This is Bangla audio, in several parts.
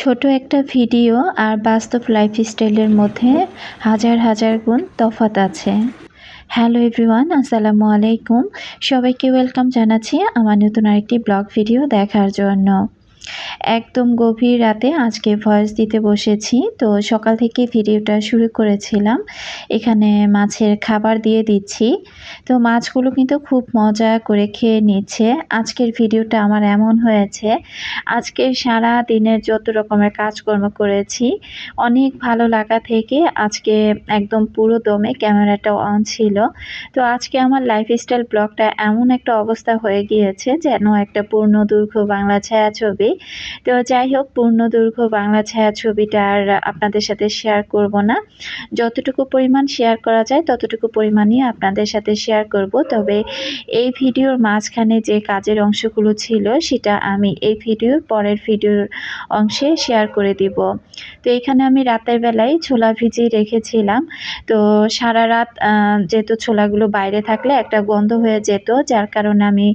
ছোট একটা ভিডিও আর বাস্তব লাইফস্টাইলের মধ্যে হাজার হাজার গুণ তফাত আছে। হ্যালো এভরিওয়ান আসসালামু আলাইকুম। সবাইকে ওয়েলকাম জানাচ্ছি আমার নতুন আরেকটি ব্লগ ভিডিও দেখার জন্য। একদম গভীর রাতে আজকে ভয়েস দিতে বসেছি। তো সকাল থেকে ভিডিওটা শুরু করেছিলাম। এখানে মাছের খাবার দিয়ে দিচ্ছি। তো মাছগুলো কিন্তু খুব মজা করে খেয়ে নিচ্ছে। আজকের ভিডিওটা আমার এমন হয়েছে, আজকে সারা দিনের যত রকমের কাজকর্ম করেছি, অনেক ভালো লাগা থেকে আজকে একদম পুরো দমে ক্যামেরাটা অন ছিল। তো আজকে আমার লাইফস্টাইল ব্লগটা এমন একটা অবস্থা হয়ে গিয়েছে, যেন একটা পূর্ণ দীর্ঘ বাংলা ছায়াছবি তো যাই হোক, পূর্ণ দৈর্ঘ্য বাংলা ছায়া ছবিটা আর আপনাদের সাথে শেয়ার করব না। যতটুকু পরিমাণ শেয়ার করা যায়, ততটুকু পরিমাণই আপনাদের সাথে শেয়ার করব। তবে এই ভিডিওর মাঝখানে যে কাজের অংশগুলো ছিল, সেটা আমি এই ভিডিওর পরের ভিডিওর অংশে শেয়ার করে দিব। তো এখানে আমি রাতের বেলায় ছোলা ভিজিয়ে রেখেছিলাম। তো সারা রাত যেহেতু ছোলাগুলো বাইরে থাকলে একটা গন্ধ হয়ে যেত, যার কারণে আমি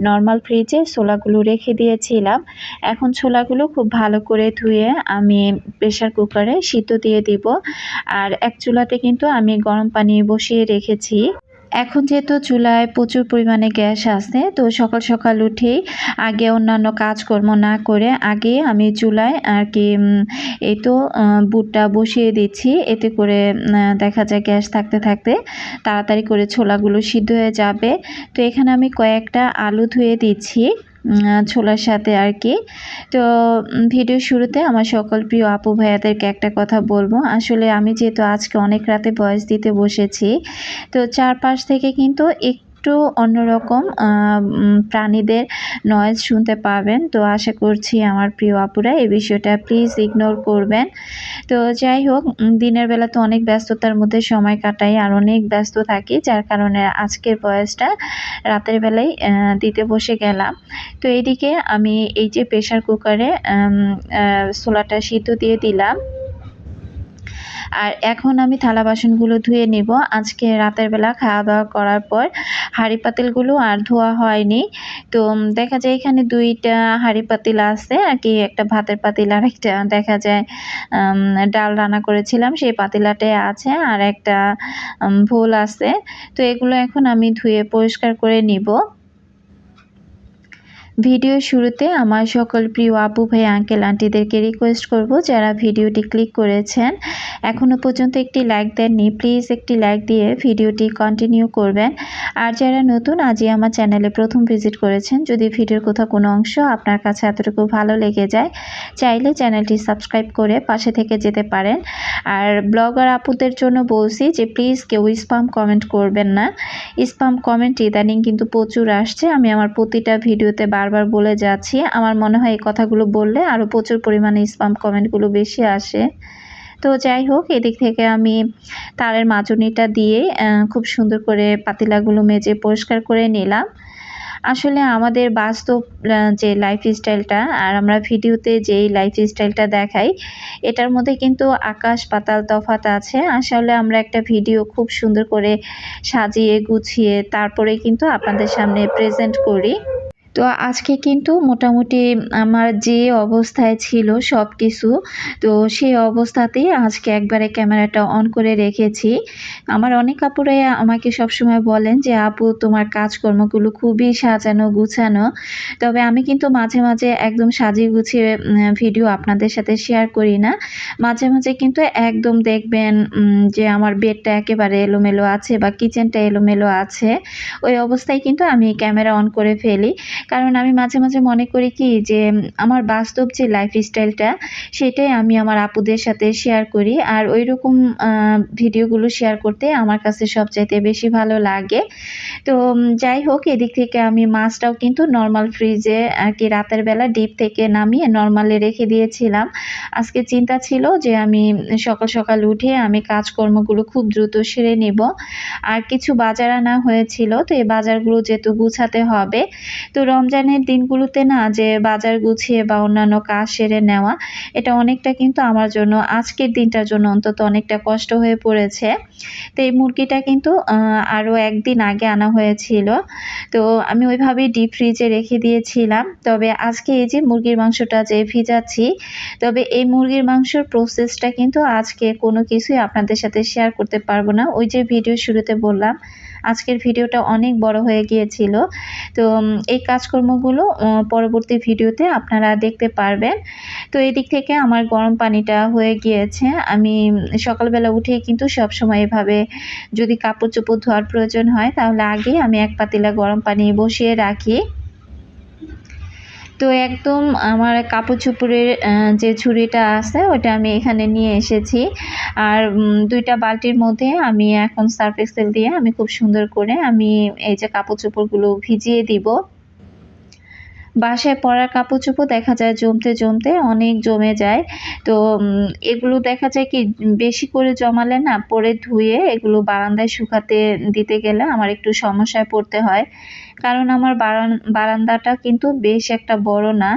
নর্মাল ফ্রিজে ছোলাগুলো রেখে দিয়েছিলাম। এখন ছোলাগুলো খুব ভালো করে ধুয়ে আমি প্রেশার কুকারে সিদ্ধ দিয়ে দিব। আর এক চুলাতে কিন্তু আমি গরম পানি বসিয়ে রেখেছি। এখন যেহেতু চুলায় প্রচুর পরিমাণে গ্যাস আছে, তো সকাল সকাল উঠেই আগে অন্যান্য কাজকর্ম না করে আগে আমি চুলায় আর কি এই তো বুটটা বসিয়ে দিচ্ছি। এতে করে দেখা যায় গ্যাস থাকতে থাকতে তাড়াতাড়ি করে ছোলাগুলো সিদ্ধ হয়ে যাবে। তো এখানে আমি কয়েকটা আলু ধুয়ে দিচ্ছি। ছোলার সাথে আর কি। তো ভিডিও শুরুতে আমার সকল প্রিয় আপু ভাইয়াদেরকে একটা কথা বলব। আসলে আমি যেহেতু আজকে অনেক রাতে বয়স দিতে বসেছি, তো চারপাশ থেকে কিন্তু এক একটু অন্যরকম প্রাণীদের নয়েজ শুনতে পাবেন। তো আশা করছি আমার প্রিয় আপুরা এই বিষয়টা প্লিজ ইগনোর করবেন। তো যাই হোক দিনের বেলা তো অনেক ব্যস্ততার মধ্যে সময় কাটাই আর অনেক ব্যস্ত থাকি, যার কারণে আজকের বয়সটা রাতের বেলায় দিতে বসে গেলাম। তো এইদিকে আমি এই যে প্রেশার কুকারে ছোলাটা সিদ্ধ দিয়ে দিলাম। আর এখন আমি থালা বাসনগুলো ধুয়ে নিব। আজকে রাতের বেলা খাওয়া দাওয়া করার পর হাঁড়ি পাতিলগুলো আর ধোয়া হয়নি। তো দেখা যায় এখানে দুইটা হাঁড়ি পাতিল আছে, আর কি একটা ভাতের পাতিল আর একটা দেখা যায় ডাল রান্না করেছিলাম। সেই পাতিলাটাই আছে আর একটা ভোল আছে। তো এগুলো এখন আমি ধুয়ে পরিষ্কার করে নিব। ভিডিও শুরুতে আমার সকল প্রিয় আপু ভাই আঙ্কেল আন্টিদেরকে রিকোয়েস্ট করব যারা ভিডিওটি ক্লিক করেছেন। এখনও পর্যন্ত একটি লাইক দেননি প্লিজ একটি লাইক দিয়ে ভিডিওটি কন্টিনিউ করবেন। আর যারা নতুন, আজই আমার চ্যানেলে প্রথম ভিজিট করেছেন, যদি ভিডিওর কোথাও কোনো অংশ আপনার কাছে এতটুকু ভালো লেগে যায়, চাইলে চ্যানেলটি সাবস্ক্রাইব করে পাশে থেকে যেতে পারেন। আর ব্লগার আপুদের জন্য বলছি যে প্লিজ কেউ স্পাম কমেন্ট করবেন না। স্পাম কমেন্ট ইদানিং কিন্তু প্রচুর আসছে। আমি আমার প্রতিটা ভিডিওতে বার বারবার বলে যাচ্ছি, আমার মনে হয় এই কথাগুলো বললে আরও প্রচুর পরিমাণে স্পাম কমেন্টগুলো বেশি আসে। তো যাই হোক, এদিক থেকে আমি তারের মাজনিটা দিয়ে খুব সুন্দর করে পাতিলাগুলো মেজে পরিষ্কার করে নিলাম। আসলে আমাদের বাস্তব যে লাইফ স্টাইলটা আর আমরা ভিডিওতে যেই লাইফ স্টাইলটা দেখাই, এটার মধ্যে কিন্তু আকাশ পাতাল তফাত আছে। আসলে আমরা একটা ভিডিও খুব সুন্দর করে সাজিয়ে গুছিয়ে তারপরে কিন্তু আপনাদের সামনে প্রেজেন্ট করি। তো আজকে কিন্তু মোটামুটি আমার যে অবস্থায় ছিল সব কিছু তো সেই অবস্থাতেই আজকে একবারে ক্যামেরাটা অন করে রেখেছি। আমার অনেক আপুরে আমাকে সবসময় বলেন যে, আপু, তোমার কাজকর্মগুলো খুবই সাজানো, গুছানো। তবে আমি কিন্তু মাঝে মাঝে একদম সাজিয়ে গুছিয়ে ভিডিও আপনাদের সাথে শেয়ার করি না। মাঝে মাঝে কিন্তু একদম দেখবেন যে আমার বেডটা একেবারে এলোমেলো আছে বা কিচেনটা এলোমেলো আছে। ওই অবস্থায় কিন্তু আমি ক্যামেরা অন করে ফেলি। কারণ আমি মাঝে মাঝে মনে করি কি যে আমার বাস্তব যে লাইফ স্টাইলটা সেটাই আমি আমার আপুদের সাথে শেয়ার করি। আর ওই রকম ভিডিওগুলো শেয়ার করতে আমার কাছে সবচাইতে বেশি ভালো লাগে। তো যাই হোক, এদিক থেকে আমি মাছটাও কিন্তু নর্মাল ফ্রিজে আর কি রাতের বেলা ডিপ থেকে নামিয়ে নর্মালে রেখে দিয়েছিলাম। আজকে চিন্তা ছিল যে আমি সকাল সকাল উঠে আমি কাজকর্মগুলো খুব দ্রুত সেরে নিব। আর কিছু বাজার আনা হয়েছিল, তো এই বাজারগুলো যেহেতু গুছাতে হবে, তো রমজানের দিনগুলোতে না যে বাজার গুছিয়ে বা অন্যান্য কাজ সেরে নেওয়া, এটা অনেকটা কিন্তু আমার জন্য, আজকের দিনটার জন্য অন্তত অনেকটা কষ্ট হয়ে পড়েছে। তো এই মুরগিটা কিন্তু আরও একদিন আগে আনা হয়েছিল। তো আমি ওইভাবেই ডিপ ফ্রিজে রেখে দিয়েছিলাম। তবে আজকে এই যে মুরগির মাংসটা যে ভিজাচ্ছি, তবে এই মুরগির মাংসর প্রসেসটা কিন্তু আজকে কোনো কিছুই আপনাদের সাথে শেয়ার করতে পারব না। ওই যে ভিডিও শুরুতে বললাম আজকের ভিডিওটা অনেক বড় হয়ে গিয়েছিল। তো এই কাজকর্মগুলো পরবর্তী ভিডিওতে আপনারা দেখতে পারবেন। তো, এদিক থেকে আমার গরম পানিটা হয়ে গিয়েছে। আমি সকালবেলা উঠে কিন্তু সব সময় এভাবে যদি কাপড় চোপড় ধোয়ার প্রয়োজন হয়, তাহলে আগে আমি এক পাতিলা গরম পানি বসিয়ে রাখি। তো একদম আমার কাপড় চোপড়ের যে ছুরিটা আছে ওটা আমি এখানে নিয়ে এসেছি। আর দুইটা বালতির মধ্যে আমি এখন সার্ফ এক্সেল দিয়ে আমি খুব সুন্দর করে আমি এই যে কাপড় চোপড়গুলো ভিজিয়ে দিব। বাসায় পরার কাপড় চোপড় দেখা যায় জমতে জমতে অনেক জমে যায়। তো এগুলো দেখা যায় কি, বেশি করে জমালে না পরে ধুয়ে এগুলো বারান্দায় শুকাতে দিতে গেলে আমার একটু সমস্যায় পড়তে হয়। কারণ আমার বারান্দাটা কিন্তু বেশ একটা বড় না।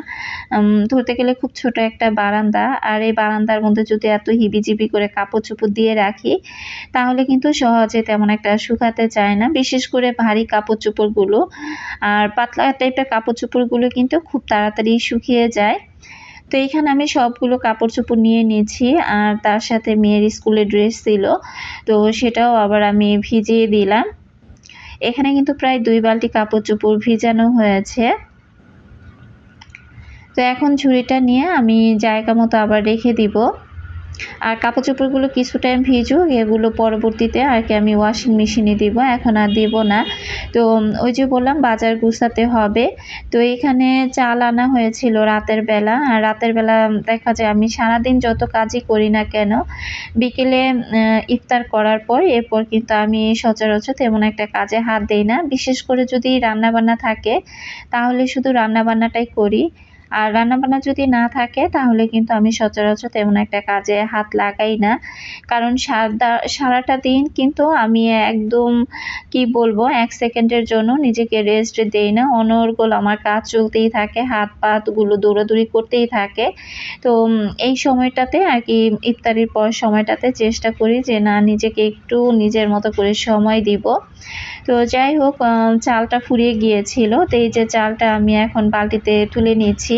ধরতে গেলে খুব ছোট একটা বারান্দা। আর এই বারান্দার মধ্যে যদি এত হিবিজিবি করে কাপড় চোপড় দিয়ে রাখি, তাহলে কিন্তু সহজে তেমন একটা শুকাতে চায় না। বিশেষ করে ভারী কাপড় চোপড়গুলো আর পাতলা টাইপের কাপড় চোপড়গুলো কিন্তু খুব তাড়াতাড়ি শুকিয়ে যায়। তো এখানে আমি সবগুলো কাপড় চোপড় নিয়ে নিয়েছি। আর তার সাথে মেয়ের স্কুলের ড্রেস ছিল। তো সেটাও আবার আমি ভিজিয়ে দিলাম। এখানে কিন্তু প্রায় দুই বালতি কাপড় চোপড় ভিজানো হয়েছে। তো এখন ঝুড়িটা নিয়ে আমি জায়গা মতো আবার রেখে দিব। আর কাপড় চোপড়গুলো কিছু টাইম ভিজুক, এগুলো পরবর্তীতে আর কি আমি ওয়াশিং মেশিনে দিব, এখন আর দিব না। তো, ওই যে বললাম, বাজার গুছাতে হবে। তো এখানে চাল আনা হয়েছিল রাতের বেলা, আর রাতের বেলা দেখা যায় আমি সারাদিন যত কাজই করি না কেন, বিকেলে ইফতার করার পর এরপর কিন্তু আমি সচরাচর তেমন একটা কাজে হাত দিই না। বিশেষ করে যদি রান্নাবান্না থাকে, তাহলে শুধু রান্নাবান্নাটাই করি। আর রান্নাবান্না যদি না থাকে, তাহলে কিন্তু আমি সচরাচর তেমন একটা কাজে হাত লাগাই না। কারণ সারা সারাটা দিন কিন্তু আমি একদম, কি বলব, এক সেকেন্ডের জন্য নিজেকে রেস্ট দেই না। অনর্গল আমার কাজ চলতেই থাকে, হাত পাতগুলো দৌড়াদৌড়ি করতেই থাকে। তো এই সময়টাতে আর কি ইফতারির পর সময়টাতে চেষ্টা করি যে না নিজেকে একটু নিজের মতো করে সময় দিব। তো যাই হোক চালটা ফুরিয়ে গিয়েছিল। তো এই যে চালটা আমি এখন বালতিতে তুলে নিয়েছি।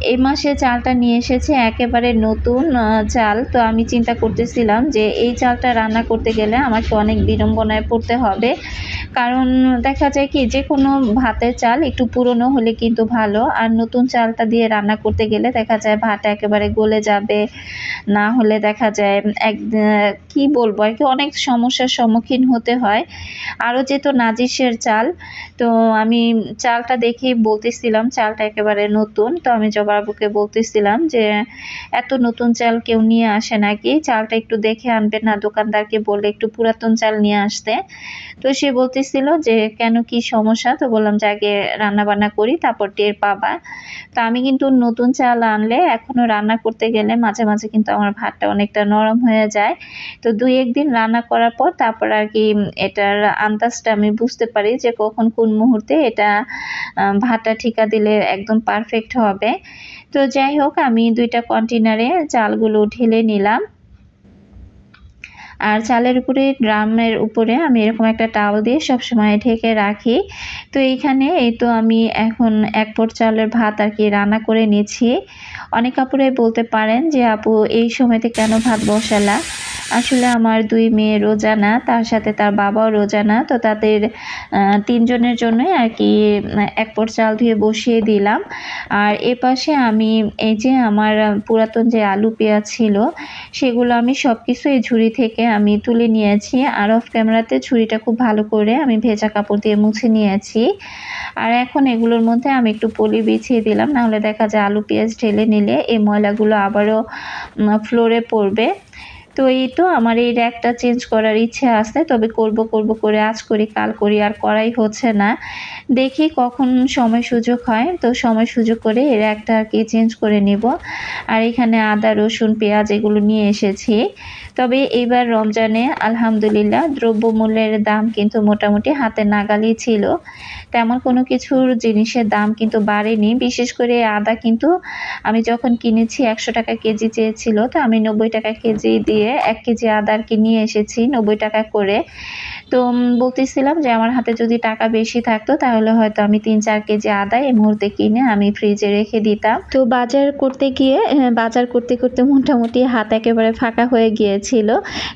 এই মাসে চালটা নিয়ে এসেছে, একেবারে নতুন চাল। তো আমি চিন্তা করতেছিলাম যে এই চালটা রান্না করতে গেলে আমাকে অনেক বিড়ম্বনায় পড়তে হবে। কারণ দেখা যায় কি যে কোনো ভাতের চাল একটু পুরনো হলে কিন্তু ভালো। আর নতুন চালটা দিয়ে রান্না করতে গেলে দেখা যায় ভাত একেবারে গলে যাবে। না হলে দেখা যায় এক কি বলব, আর কি অনেক সমস্যার সম্মুখীন হতে হয়। আরও যেহেতু নাজিসের চাল, তো আমি চালটা দেখেই বলতেছিলাম, চালটা একেবারে নতুন। তো আমি জবাবুকে বলতেছিলাম যে, এত নতুন চাল কেউ নিয়ে আসে নাকি? চালটা একটু দেখে আনবে না, দোকানদারকে বলে একটু পুরাতন চাল নিয়ে আসতে। তো সে বলতেছিল যে, কেন কি সমস্যা? তো বললাম যে, আগে রান্না বান্না করি, তারপর টের পাবা। তো আমি কিন্তু নতুন চাল আনলে এখনও রান্না করতে গেলে মাঝে মাঝে কিন্তু আমার ভাতটা অনেকটা নরম হয়ে যায়। তো দুই একদিন রান্না করার পর তারপর আর কি এটার আন্দাজটা আমি বুঝতে পারি যে, কখন কোন মুহূর্তে এটা ভাতটা ঠিকা দিলে একদম পারফেক্ট হবে। তো যাই হোক, আমি দুইটা কন্টেনারে চালগুলো ঢেলে নিলাম। আর চালের উপরে ড্রামের উপরে আমি এরকম একটা টাওয়াল দিয়ে সবসময় ঢেকে রাখি। তো এইখানে এই তো আমি এখন এক পট চালের ভাত আর কি রান্না করে নিয়েছি অনেক কাপড়ে বলতে পারেন যে, আপু, এই সময়তে কেন ভাত বসালা? আসলে আমার দুই মেয়ে রোজানা তার সাথে তার বাবাও রোজানা তো তাদের তিনজনের জন্যই আর কি এক পট চাল ধুয়ে বসিয়ে দিলাম। আর এ পাশে আমি এই যে আমার পুরাতন যে আলু পেঁয়াজ ছিল, সেগুলো আমি সব কিছু এই ঝুড়ি থেকে আমি তুলে নিয়েছি। আর অফ ক্যামেরাতে ছুরিটা খুব ভালো করে আমি ভেজা কাপড় দিয়ে মুছে নিয়েছি। আর এখন এগুলোর মধ্যে আমি একটু পলি বিছিয়ে দিলাম, নাহলে দেখা যায় আলু পেঁয়াজ ঢেলে নিলে এই ময়লাগুলো আবারও ফ্লোরে পড়বে। তো এই তো আমার এই র্যাকটা চেঞ্জ করার ইচ্ছে আছে, তবে করব করব করে আজ করি, কাল করি, আর করাই হচ্ছে না। দেখি কখন সময় সুযোগ হয়, তো সময় সুযোগ করে এই র্যাকটা আর কি চেঞ্জ করে নিব। আর এখানে আদা, রসুন, পেঁয়াজ এগুলো নিয়ে এসেছি। তবে এইবার রমজানে আলহামদুলিল্লাহ দ্রব্যমূল্যের দাম কিন্তু মোটামুটি হাতে নাগালই ছিল। তেমন কোনো কিছুর জিনিসের দাম কিন্তু বাড়েনি। বিশেষ করে আদা কিন্তু আমি যখন কিনেছি একশো টাকা কেজি চেয়েছিল, তো আমি নব্বই টাকা কেজি দিয়ে এক কেজি আদা আর কি নিয়ে এসেছি নব্বই টাকা করে। তো বলতেছিলাম যে আমার হাতে যদি টাকা বেশি থাকতো তাহলে হয়তো আমি তিন চার কেজি আদা এই মুহূর্তে কিনে আমি ফ্রিজে রেখে দিতাম। তো বাজার করতে গিয়ে বাজার করতে করতে মোটামুটি হাত একেবারে ফাঁকা হয়ে গিয়েছিল,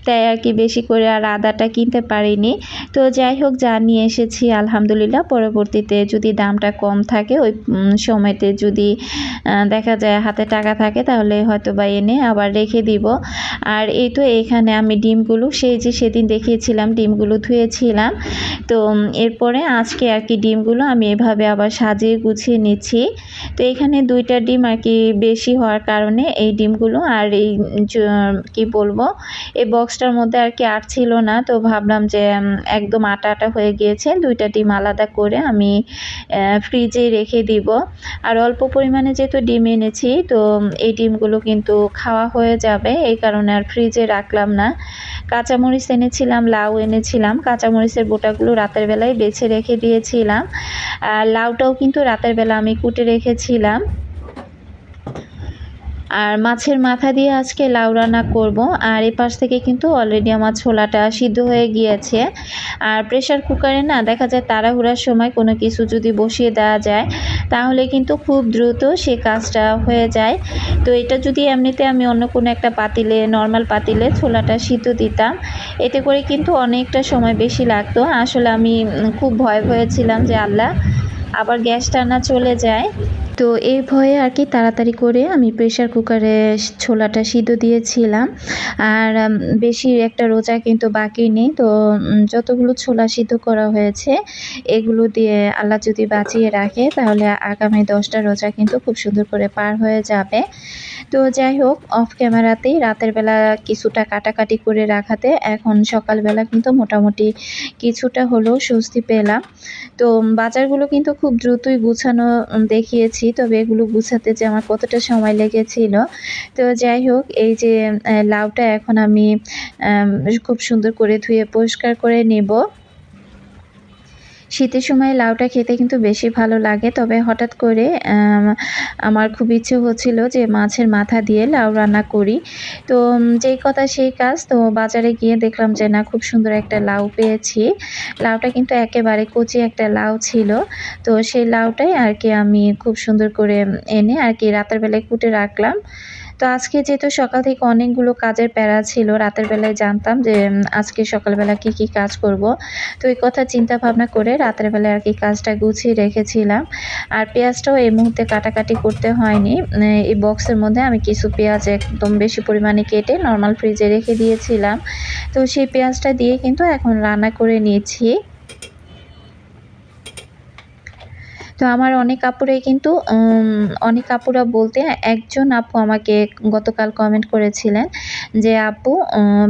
তাই আর কি বেশি করে আর আদাটা কিনতে পারিনি। তো যাই হোক, যা নিয়ে এসেছি, আলহামদুলিল্লাহ পরবর্তীতে যদি দামটা কম থাকে, ওই সময়তে যদি দেখা যায় হাতে টাকা থাকে, তাহলে হয়তো বা এনে আবার রেখে দিব। আর এই তো এখানে আমি ডিমগুলো, সেই যে সেদিন দেখিয়েছিলাম, ডিমগুলো ধুয়েছিলাম। তো এরপরে আজকে আর কি ডিমগুলো আমি এভাবে আবার সাজিয়ে গুছিয়ে নিচ্ছি। তো এখানে দুইটা ডিম আর কি বেশি হওয়ার কারণে এই ডিমগুলো আর এই কি বলব, এই বক্সটার মধ্যে আর কি আর ছিল না। তো ভাবলাম যে একদম আটা আটা হয়ে গিয়েছে, দুইটা ডিম আলাদা করে আমি ফ্রিজে রেখে দিব। আর অল্প পরিমাণে যেহেতু ডিম এনেছি, তো এই ডিমগুলো কিন্তু খাওয়া হয়ে যাবে। এই কারণে আর ফ্রিজে রাখলাম না। কাঁচামরিচ এনেছিলাম, লাউ এনেছিলাম। কাঁচামরিচের বোটাগুলো রাতের বেলায় বেছে রেখে দিয়েছিলাম। আর লাউটাও কিন্তু রাতের বেলা আমি কুটে রেখেছিলাম। আর মাছের মাথা দিয়ে আজকে লাউ রান্না করব। আর এ পাশ থেকে কিন্তু অলরেডি আমার ছোলাটা সিদ্ধ হয়ে গিয়েছে। আর প্রেশার কুকারে না দেখা যায় তাড়াহুড়ার সময় কোনো কিছু যদি বসিয়ে দেওয়া যায়, তাহলে কিন্তু খুব দ্রুত সে কাজটা হয়ে যায়। তো এটা যদি এমনিতে আমি অন্য কোনো একটা পাতিলে নর্মাল পাতিলে ছোলাটা সিদ্ধ দিতাম, এতে করে কিন্তু অনেকটা সময় বেশি লাগতো। আসলে আমি খুব ভয় ভয়েছিলাম যে আল্লাহ, আবার গ্যাসটা না চলে যায়। তো এই ভয়ে আর কি তাড়াতাড়ি করে আমি প্রেশার কুকারে ছোলাটা সিদ্ধ দিয়েছিলাম। আর বেশি একটা রোজা কিন্তু বাকি নেই। তো যতগুলো ছোলা সিদ্ধ করা হয়েছে, এগুলো দিয়ে আল্লাহ যদি বাঁচিয়ে রাখে, তাহলে আগামী দশটা রোজা কিন্তু খুব সুন্দর করে পার হয়ে যাবে। তো যাই হোক অফ ক্যামেরাতেই রাতের বেলা কিছুটা কাটাকাটি করে রাখাতে এখন সকালবেলা কিন্তু মোটামুটি কিছুটা হলেও স্বস্তি পেলাম। তো বাজারগুলো কিন্তু খুব দ্রুতই গুছানো দেখিয়েছি। তবে এগুলো গুছাতে যে আমার কতটা সময় লেগেছিল। তো যাই হোক, এই যে লাউটা এখন আমি, খুব সুন্দর করে ধুয়ে পরিষ্কার করে নেব। শীতের সময় লাউটা খেতে কিন্তু বেশি ভালো লাগে। তবে হঠাৎ করে আমার খুব ইচ্ছে হচ্ছিল যে মাছের মাথা দিয়ে লাউ রান্না করি। তো যেই কথা সেই কাজ, তো বাজারে গিয়ে দেখলাম যে না, খুব সুন্দর একটা লাউ পেয়েছি। লাউটা কিন্তু একেবারে কচি একটা লাউ ছিল। তো সেই লাউটাই আর কি আমি খুব সুন্দর করে এনে আর কি রাতের বেলায় কুটে রাখলাম। তো আজকে যেহেতু সকাল থেকে অনেকগুলো কাজের প্যারা ছিল, রাতের বেলায় জানতাম যে আজকে সকালবেলা কি কি কাজ করব। তো এই কথা চিন্তা ভাবনা করে রাতের বেলায় আর কি কাজটা গুছিয়ে রেখেছিলাম। আর পেঁয়াজটাও এই মুহূর্তে কাটাকাটি করতে হয়নি। এই বক্সের মধ্যে আমি কিছু পেঁয়াজ একদম বেশি পরিমাণে কেটে নর্মাল ফ্রিজে রেখে দিয়েছিলাম। তো সেই পেঁয়াজটা দিয়ে কিন্তু এখন রান্না করে নিয়েছি। তো আমার অনেক আপুরাই কিন্তু অনেক আপুরা বলতে একজন আপু আমাকে গতকাল কমেন্ট করেছিলেন যে, আপু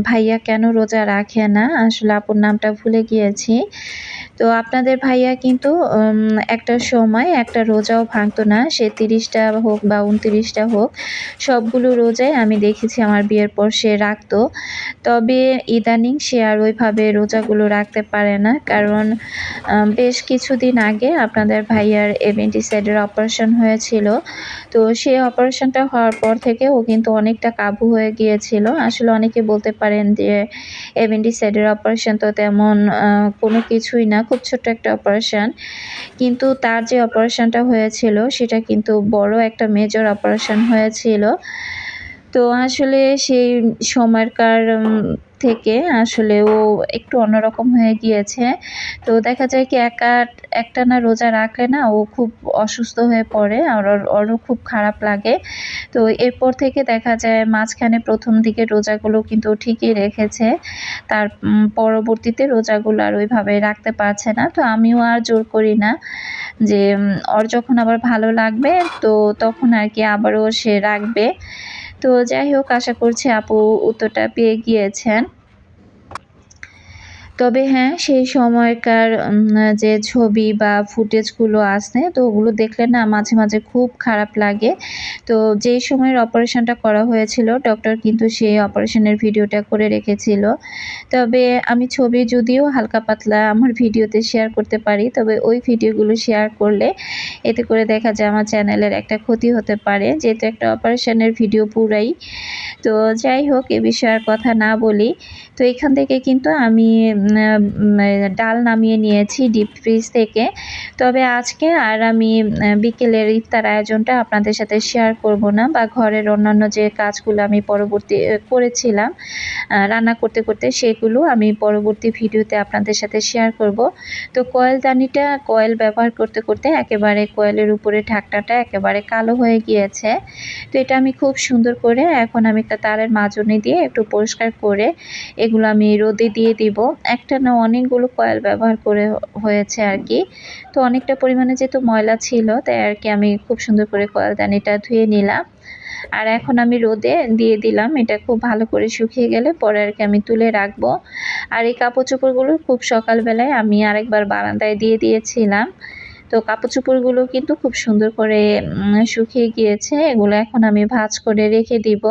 ভাইয়া কেন রোজা রাখে না? আসলে আপুর নামটা ভুলে গিয়েছি। তো আপনাদের ভাইয়া কিন্তু একটা সময় একটা রোজাও ভাঙতো না, সে তিরিশটা হোক বা উনতিরিশটা হোক, সবগুলো রোজাই আমি দেখেছি আমার বিয়ের পর সে রাখতো। তবে ইদানিং সে আর ওইভাবে রোজাগুলো রাখতে পারে না, কারণ বেশ কিছুদিন আগে আপনাদের ভাইয়ার এভেন্টিসাইডের অপারেশন হয়েছিল। তো সেই অপারেশনটা হওয়ার পর থেকে ও কিন্তু অনেকটা কাবু হয়ে গিয়েছিল। আসলে অনেকে বলতে পারেন যে এভেন্টিসাইডের অপারেশন তো তেমন কোনো কিছুই না, খুব ছোট্ট একটা অপারেশন কিন্তু তার যে অপারেশনটা হয়েছিল, সেটা কিন্তু বড় একটা মেজর অপারেশন হয়েছিল। তো আসলে সেই সময়কার থেকে আসলে ও একটু অন্যরকম হয়ে গিয়েছে। তো দেখা যায় কি একা একটা না রোজা রাখলে না ও খুব অসুস্থ হয়ে পড়ে, আর ওরও খুব খারাপ লাগে। তো এরপর থেকে দেখা যায় মাঝখানে প্রথম দিকে রোজাগুলো কিন্তু ঠিকই রেখেছে। তার পরবর্তীতে রোজাগুলো আর ওইভাবে রাখতে পারছে না। তো আমিও আর জোর করি না যে ওর যখন আবার ভালো লাগবে, তো তখন আর কি আবারও সে রাখবে। তো যাই হোক আশা করছি আপু উত্তরটা পেয়ে গিয়েছেন। তবে হ্যাঁ সেই সময়কার যে ছবি বা ফুটেজগুলো আছে তো ওগুলো দেখলে না মাঝে মাঝে খুব খারাপ লাগে। তো যেই সময়ের অপারেশনটা করা হয়েছিল, ডক্টর কিন্তু সেই অপারেশনের ভিডিওটা করে রেখেছিল। তবে আমি ছবি যদিও হালকা পাতলা আমার ভিডিওতে শেয়ার করতে পারি, তবে ওই ভিডিওগুলো শেয়ার করলে এতে করে দেখা যায় আমার চ্যানেলের একটা ক্ষতি হতে পারে, যেহেতু একটা অপারেশনের ভিডিও পুরাই। তো যাই হোক, এ বিষয়ে কথা না বলি। তো এখান থেকে কিন্তু আমি ডাল নামিয়ে নিয়েছি ডিপ ফ্রিজ থেকে। তবে আজকে আর আমি বিকেলের ইফতার আয়োজনটা আপনাদের সাথে শেয়ার করব না বা ঘরের অন্যান্য যে কাজগুলো আমি পরবর্তী করেছিলাম রান্না করতে করতে সেগুলো আমি পরবর্তী ভিডিওতে আপনাদের সাথে শেয়ার করব। তো কয়েল দানিটা, কয়েল ব্যবহার করতে করতে একেবারে কয়েলের উপরে ঢাকনাটা একেবারে কালো হয়ে গিয়েছে। তো এটা আমি খুব সুন্দর করে এখন আমি একটা তারের মাজনি দিয়ে একটু পরিষ্কার করে এগুলো আমি রোদে দিয়ে দিব। একটা না অনেকগুলো কয়েল ব্যবহার করে হয়েছে আর কি। তো অনেকটা পরিমাণে যেহেতু ময়লা ছিল, তাই আর কি আমি খুব সুন্দর করে কয়েলদানিটা ধুয়ে নিলাম। আর এখন আমি রোদে দিয়ে দিলাম, এটা খুব ভালো করে শুকিয়ে গেলে পরে আর কি আমি তুলে রাখব। আর এই কাপড় চোপড়গুলো খুব সকালবেলায় আমি আরেকবার বারান্দায় দিয়ে দিয়েছিলাম। তো কাপড় চোপড়গুলো কিন্তু খুব সুন্দর করে শুকিয়ে গিয়েছে, এগুলো এখন আমি ভাজ করে রেখে দিব।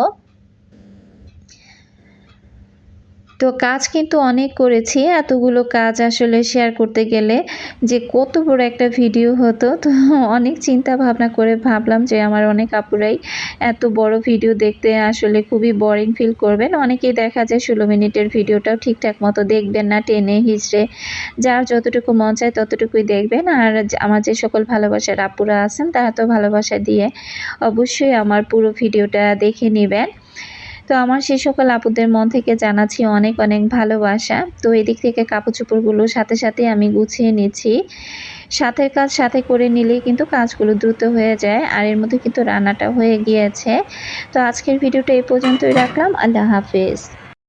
তো কাজ কিন্তু অনেক করেছি। এতগুলো কাজ আসলে শেয়ার করতে গেলে যে কত বড় একটা ভিডিও হতো। তো অনেক চিন্তা ভাবনা করে ভাবলাম যে আমার অনেক আপুরাই এত বড় ভিডিও দেখতে আসলে খুবই বোরিং ফিল করবেন। অনেকেই দেখা যায় ষোলো মিনিটের ভিডিওটাও ঠিকঠাক মতো দেখবেন না, টেনে হিচড়ে। যার যতটুকু মন চায় ততটুকুই দেখবেন। আর আমার যে সকল ভালোবাসার আপুরা আছেন, তারা তো ভালোবাসা দিয়ে অবশ্যই আমার পুরো ভিডিওটা দেখে নেবেন। তো আমার সেই সকল আপুদের মন থেকে জানাচ্ছি অনেক অনেক ভালোবাসা। তো এদিক থেকে কাপড় চোপড়গুলো সাথে সাথে আমি গুছিয়ে নিচ্ছি। সাথের কাজ সাথে করে নিলেই কিন্তু কাজগুলো দ্রুত হয়ে যায়, আর এর মধ্যে কিন্তু রান্নাটা হয়ে গিয়েছে। তো আজকের ভিডিওটা এই পর্যন্তই রাখলাম। আল্লাহ হাফেজ।